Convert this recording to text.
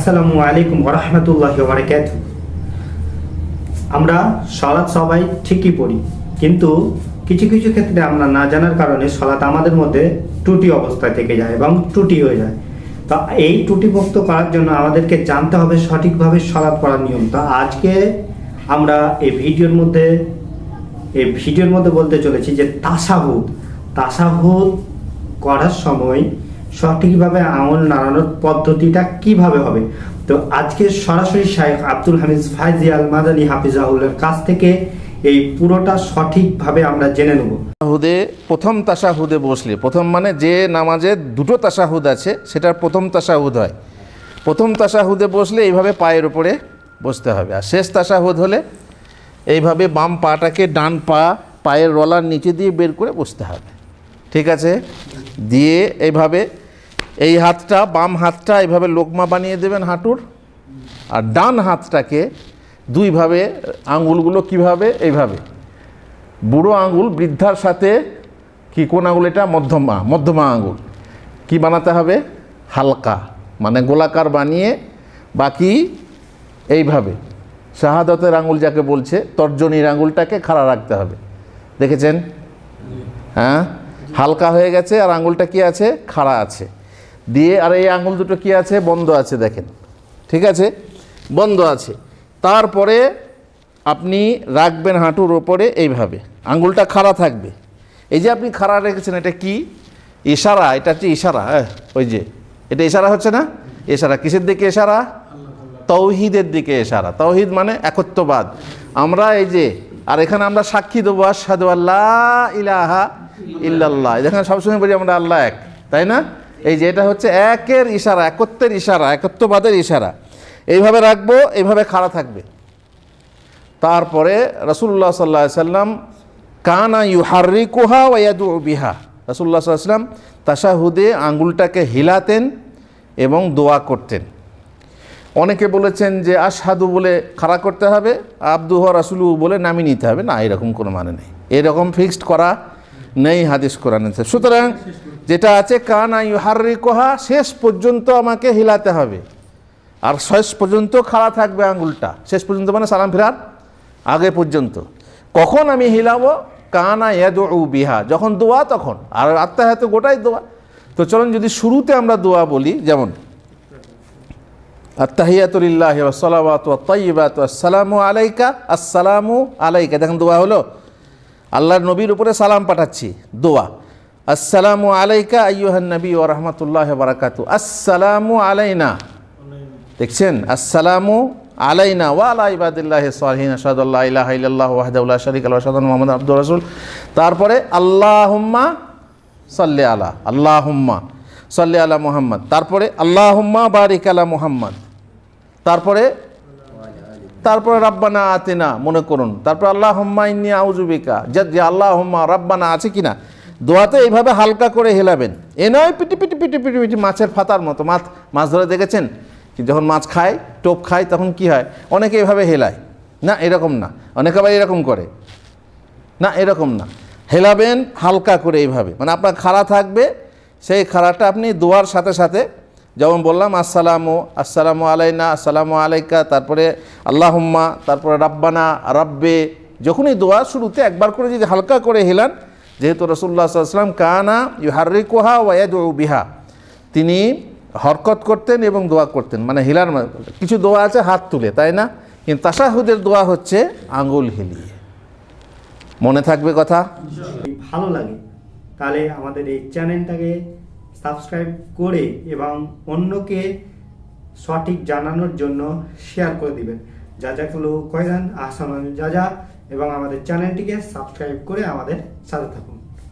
আসসালামু আলাইকুম রহমতুল্লাহ আমরা সলাৎ সবাই ঠিকই পড়ি, কিন্তু কিছু কিছু ক্ষেত্রে আমরা না জানার কারণে সলাৎ আমাদের মধ্যে ত্রুটি অবস্থায় থেকে যায় এবং ত্রুটি হয়ে যায়। তো এই ত্রুটিমুক্ত করার জন্য আমাদেরকে জানতে হবে সঠিকভাবে সলাৎ পড়ার নিয়ম তো আজকে আমরা এই ভিডিওর মধ্যে, এই ভিডিওর মধ্যে বলতে চলেছি যে তাসাহুদ। তাসাহুদ করার সময় সঠিকভাবে আঙুল নাড়ানোর পদ্ধতিটা কীভাবে হবে? তো আজকে সরাসরি শাহেখ আব্দুল হামিদ ফাইজি আল মাদানী হাফিজাহুলের কাছ থেকে এই পুরোটা সঠিকভাবে আমরা জেনে নেব। তাশাহুদে প্রথম তাশাহুদে বসলে, প্রথম মানে যে নামাজে দুটো তাশাহুদ আছে, সেটার প্রথম তাশাহুদ হয়। প্রথম তাশাহুদে বসলে এইভাবে পায়ের উপরে বসতে হবে, আর শেষ তাশাহুদ হলে এইভাবে বাম পাটাকে ডান পা, পায়ের রলার নিচে দিয়ে বের করে বসতে হবে। ঠিক আছে? দিয়ে এইভাবে এই হাতটা, বাম হাতটা এইভাবে লোকমা বানিয়ে দেবেন হাঁটুর। আর ডান হাতটাকে দুইভাবে, আঙুলগুলো কীভাবে, এইভাবে। বুড়ো আঙুল বৃদ্ধার সাথে কি কোন আঙুল এটা? মধ্যমা মধ্যমা আঙুল। কি বানাতে হবে? হালকা মানে গোলাকার বানিয়ে বাকি এইভাবে। শাহাদতের আঙুল যাকে বলছে, তর্জনীর আঙুলটাকে খাড়া রাখতে হবে। দেখেছেন? হ্যাঁ? হালকা হয়ে গেছে আর আঙুলটা কি আছে? খাড়া আছে। দিয়ে আর এই আঙুল দুটো কি আছে? বন্ধ আছে, দেখেন। ঠিক আছে? বন্ধ আছে। তারপরে আপনি রাখবেন হাঁটুর ওপরে এইভাবে। আঙুলটা খাড়া থাকবে। এই যে আপনি খাড়া রেখেছেন, এটা কি? ইশারা, এটা হচ্ছে ইশারা হ্যাঁ? ওই যে, এটা ইশারা হচ্ছে না? ইশারা কিসের দিকে ইশারা? তৌহিদের দিকে ইশারা। তৌহিদ মানে একত্ববাদ। আমরা এই যে, আর এখানে আমরা সাক্ষী দেবো আসাদু আল্লাহ ইলাহা ইল্লাল্লাহ। এখানে সবসময় বলি আমরা আল্লাহ এক, তাই না? এই যে এটা হচ্ছে একের ইশারা, একত্বের ইশারা, একত্ববাদের ইশারা। এইভাবে রাখব, এইভাবে খাড়া থাকবে। তারপরে রসুল্লাহ সাল্লাহ সাল্লাম, কানা ইউহারি কুহা ওয়াদু বিহা। রসুল্লাহ সাল্লাম তাসাহুদে আঙ্গুলটাকে হিলাতেন এবং দোয়া করতেন। অনেকে বলেছেন যে আশহাদু বলে খাড়া করতে হবে আব্দুহ রাসুলু বলে নামিয়ে নিতে হবে। না, এরকম কোনো মানে নেই। এরকম ফিক্সড করা নেই হাদিস কোরআন সুতরাং যেটা আছে, কানা ইউহারি কোহা শেষ পর্যন্ত আমাকে হিলাতে হবে। আর শেষ পর্যন্ত খাড়া থাকবে আঙ্গুলটা শেষ পর্যন্ত মানে সালাম ফেরার আগে পর্যন্ত। কখন আমি হিলাবো? কানা ইয়াদু বিহা যখন দোয়া, তখন। আর আত্মাহাতে গোটাই দোয়া। তো চলুন যদি শুরুতে আমরা দোয়া বলি, যেমন আত্তাহিয়াতুলিল্লাহ সালাবাত তৈবাত আলাইকা আসসালামু আলাইকা দেখেন দোয়া হলো। আল্লাহর নবীর উপরে সালাম পাঠাচ্ছি, দোয়া। আসসালামু আলাইকা আইয়ুহান নবী ও রহমতুল্লাহ বারাকাতু। আসসালামু আলাইনা। দেখছেন? আসসালামু আলাইনা ওয়া আলা ইবাদিল্লাহ সালহিন। আসাদুল্লাহ ইলাহা ইল্লাল্লাহু ওয়াহদাহু লা শারীকা লাহু আশহাদু আন্না মুহাম্মাদান আবদুহু ওয়া রাসূল তারপরে আল্লাহুম্মা সাল্লি আলা, আল্লাহুম্মা সাল্লি আলা মুহাম্মদ। তারপরে আল্লাহুম্মা বারিক আলা মুহাম্মদ। তারপরে তারপরে রাব্বানা আতিনা, মনে করুন। তারপর আল্লাহ হুম্মা ইন্নি আউজুবিকা যে আল্লাহ হুম্মা রাব্বানা আছে কিনা? দোয়াতে এইভাবে হালকা করে হেলাবেন। এ নয় পিটি পিটি পিটি পিটি পিটি মাছের ফাতার মতো। মাছ মাছ ধরে দেখেছেন? যখন মাছ খায়, টোপ খায়, তখন কি হয়? অনেকে এভাবে হেলায়। না, এরকম না। অনেকে আবার এরকম করে। না, এরকম না। হেলাবেন হালকা করে এইভাবে। মানে আপনার খাড়া থাকবে, সেই খাড়াটা আপনি দোয়ার সাথে সাথে, যেমন বললাম, আসসালামু আসসালামু আলাইনা, আসসালামু আলাইকা, তারপরে আল্লাহম্মা, তারপরে রাব্বানা, রাব্বে, যখনই দোয়া শুরুতে একবার করে যদি হালকা করে হেলান যেহেতু রসুল্লাহ সাল্লাম কানা ইউহারিকুহা ওয়াদু বিহা। তিনি হরকত করতেন এবং দোয়া করতেন মানে হিলার কিছু দোয়া আছে, হাত তুলে, তাই না? কিন্তু তাসাহুদের দোয়া হচ্ছে আঙ্গুল হিলিয়ে। মনে থাকবে কথা? ভালো লাগে। তাহলে আমাদের এই চ্যানেলটাকে সাবস্ক্রাইব করে এবং অন্যকে সঠিক জানানোর জন্য শেয়ার করে দিবেন। যা যা কয়রান আহসান যা যা এবং আমাদের চ্যানেলটিকে সাবস্ক্রাইব করে আমাদের সাথে থাকুন।